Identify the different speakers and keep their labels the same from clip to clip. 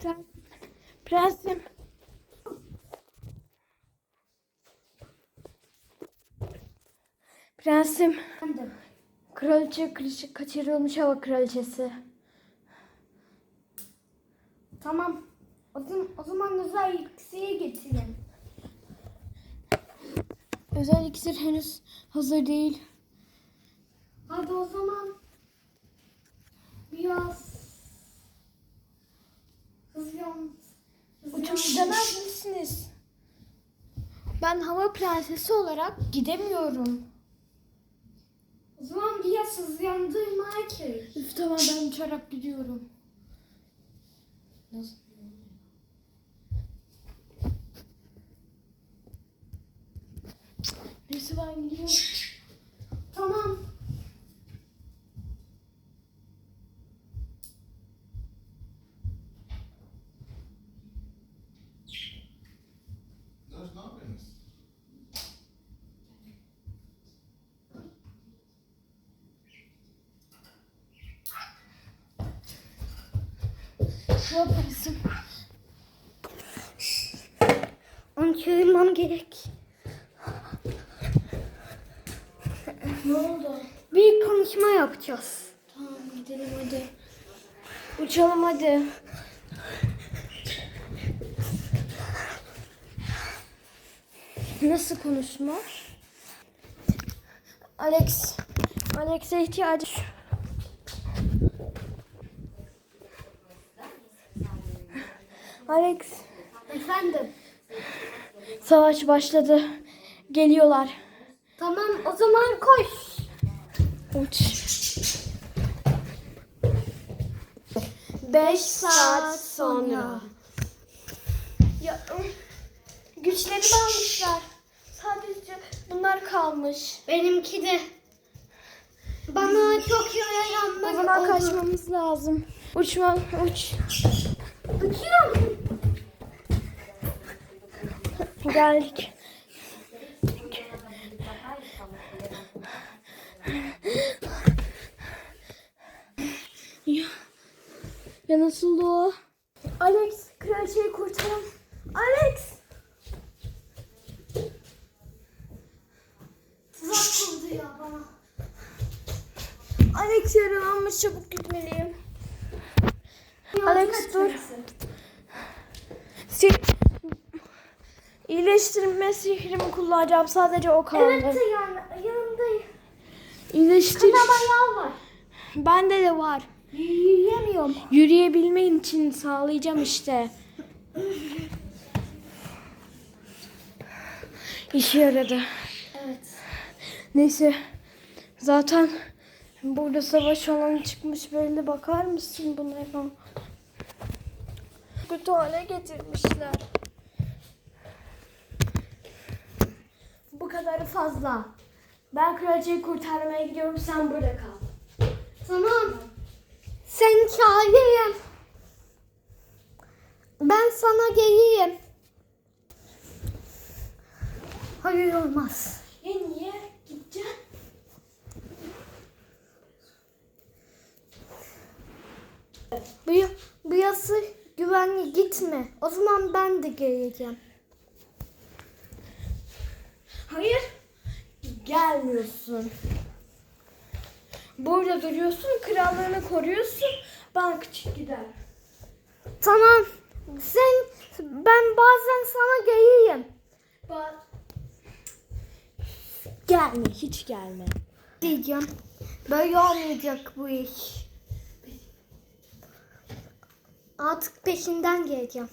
Speaker 1: Prens- Prensim. Prensim.
Speaker 2: Efendim.
Speaker 1: Kraliçe kaçırılmış hava kraliçesi.
Speaker 2: Tamam. O zaman, o zaman özel iksiri getirin.
Speaker 1: Özel iksir henüz hazır değil.
Speaker 2: Hadi o zaman biraz
Speaker 1: Uçup gidemez misiniz? Ben hava prensesi olarak gidemiyorum.
Speaker 2: O zaman biraz hızlandırmaya gerek.
Speaker 1: Üf tamam ben uçarak gidiyorum. Nasıl? Neyse ben gidiyorum. Yaparsın?
Speaker 2: Onu çağırmam gerek.
Speaker 1: Ne oldu?
Speaker 2: Bir konuşma yapacağız.
Speaker 1: Tamam gidelim hadi. Uçalım hadi. Nasıl konuşma? Alex. Alex'e ihtiyacı. Alex.
Speaker 2: Efendim.
Speaker 1: Savaş başladı. Geliyorlar.
Speaker 2: Tamam o zaman koş.
Speaker 1: Uç. Beş saat sonra. Ya güçleri almışlar. Sadece bunlar kalmış.
Speaker 2: Benimki de. Bana çok
Speaker 1: O
Speaker 2: yarayanlar
Speaker 1: zaman
Speaker 2: oldu.
Speaker 1: kaçmamız lazım. Uçma, uç. Geldik. Ya, ya nasıldı o? Alex, kraliçeyi kurtarın. Alex!
Speaker 2: Tuzak kurdu ya bana.
Speaker 1: Alex yaralanmış, çabuk gitmeliyim. Alex dur. Sil İyileştirme sihrimi kullanacağım. Sadece o kaldı.
Speaker 2: Evet yani yanındayım.
Speaker 1: İyileştir.
Speaker 2: Kanama yağ var.
Speaker 1: Bende de var.
Speaker 2: Yiyemiyorum.
Speaker 1: Yürüyebilmen için sağlayacağım işte. İşe yaradı.
Speaker 2: Evet.
Speaker 1: Neyse. Zaten burada savaş alanı çıkmış belli. Bakar mısın bunlara? Kötü hale getirmişler. Bu kadarı fazla. Ben kraliçeyi kurtarmaya gidiyorum. Sen burada kal.
Speaker 2: Tamam. Sen çağırayım. Ben sana geleyim. Hayır olmaz.
Speaker 1: Ya niye gideceksin?
Speaker 2: Bu, bu yası güvenli gitme. O zaman ben de geleceğim.
Speaker 1: Hayır. Gelmiyorsun. Burada duruyorsun, krallığını koruyorsun. Ben küçük gider.
Speaker 2: Tamam. Sen ben bazen sana geleyim.
Speaker 1: Bak. Gelme, hiç gelme.
Speaker 2: Diyeceğim. Böyle olmayacak bu iş. Artık peşinden geleceğim.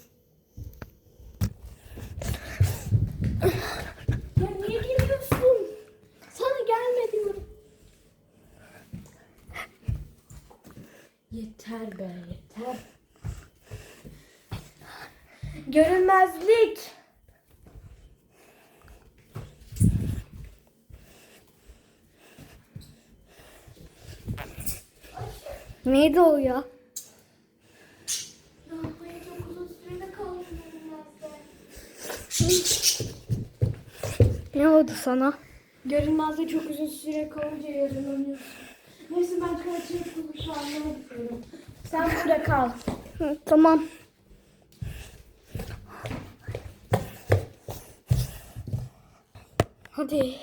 Speaker 1: Ya niye geliyorsun? Sana gelme diyorum. Yeter be, yeter. Görünmezlik.
Speaker 2: Neydi o ya? Ne oldu sana?
Speaker 1: Görünmezde çok uzun süre kalınca yaralanıyorsun. Neyse ben kraliçeye kuruluşu almaya gidiyorum. Sen burada kal.
Speaker 2: Tamam. Hadi.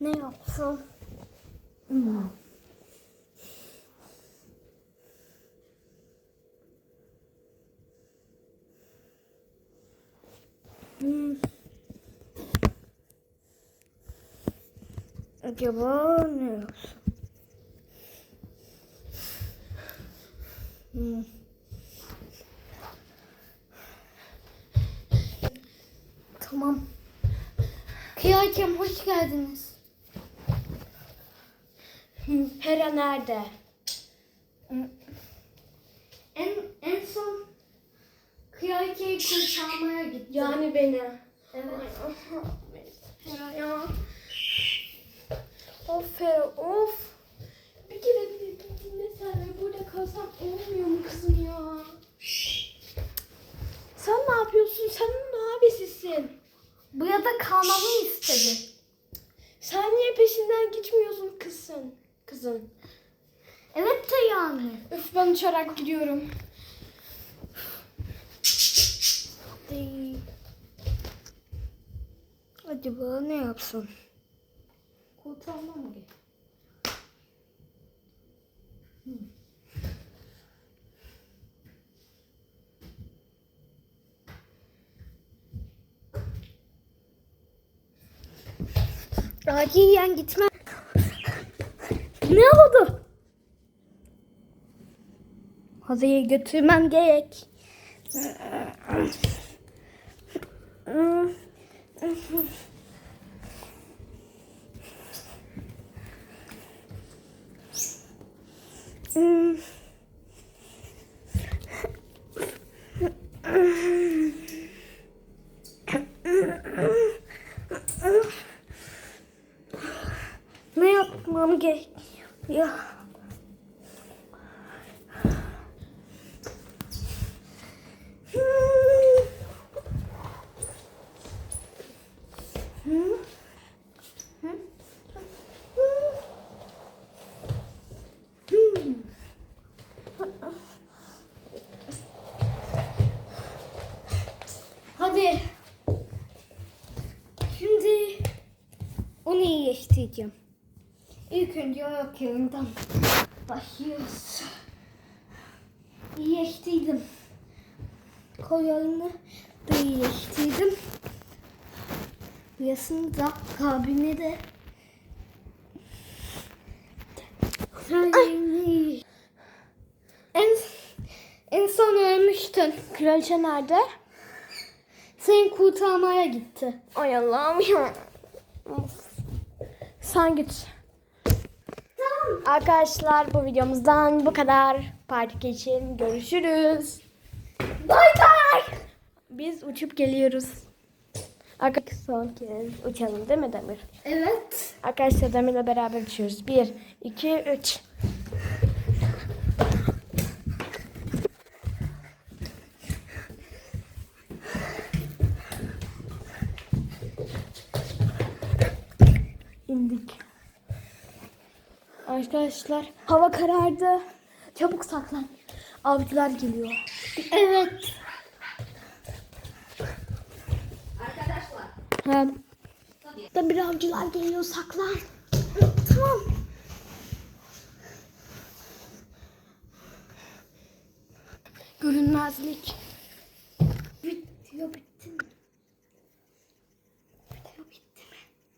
Speaker 2: Ne yapsam? Hmm. Hmm. Acaba ne yapsam? Hmm. Tamam. Kıyacım hoş geldiniz.
Speaker 1: Hera nerede?
Speaker 2: En en son Kıyacı'yı kurtarmaya gittim.
Speaker 1: Yani beni.
Speaker 2: evet.
Speaker 1: Hera ya. Of Hera of. Bir kere bile ve burada kalsam olmuyor mu kızım ya? Sen ne yapıyorsun? Sen onun abisisin.
Speaker 2: Bu ya da kalmamı istedi.
Speaker 1: Sen niye peşinden gitmiyorsun kızın? Kızın.
Speaker 2: Evet de yani.
Speaker 1: Öf ben uçarak gidiyorum.
Speaker 2: Değil. Acaba ne yapsam? Kurtarma mı gerek? Acilen gitme. Ne oldu? Hazır'ı götürmem gerek. Ne yapmam gerek? Ya. Hadi. Şimdi onu iyileştireceğim. İlk önce ayak yerinden başlıyoruz. İyileştirdim. Kollarını da iyileştirdim. Burasını da kalbini de Ay. En, en son ölmüştün.
Speaker 1: Kraliçe nerede?
Speaker 2: Seni kurtarmaya gitti.
Speaker 1: Ay Allah'ım ya. Sen git. Arkadaşlar bu videomuzdan bu kadar. Parti için görüşürüz.
Speaker 2: Bay bay.
Speaker 1: Biz uçup geliyoruz. Arkadaşlar son kez uçalım değil mi Demir?
Speaker 2: Evet.
Speaker 1: Arkadaşlar Demir'le beraber uçuyoruz. 1, 2, 3. İndik. Arkadaşlar hava karardı. Çabuk saklan. Avcılar geliyor.
Speaker 2: Evet.
Speaker 1: Ha. Da bir avcılar geliyor saklan.
Speaker 2: Tamam.
Speaker 1: Görünmezlik.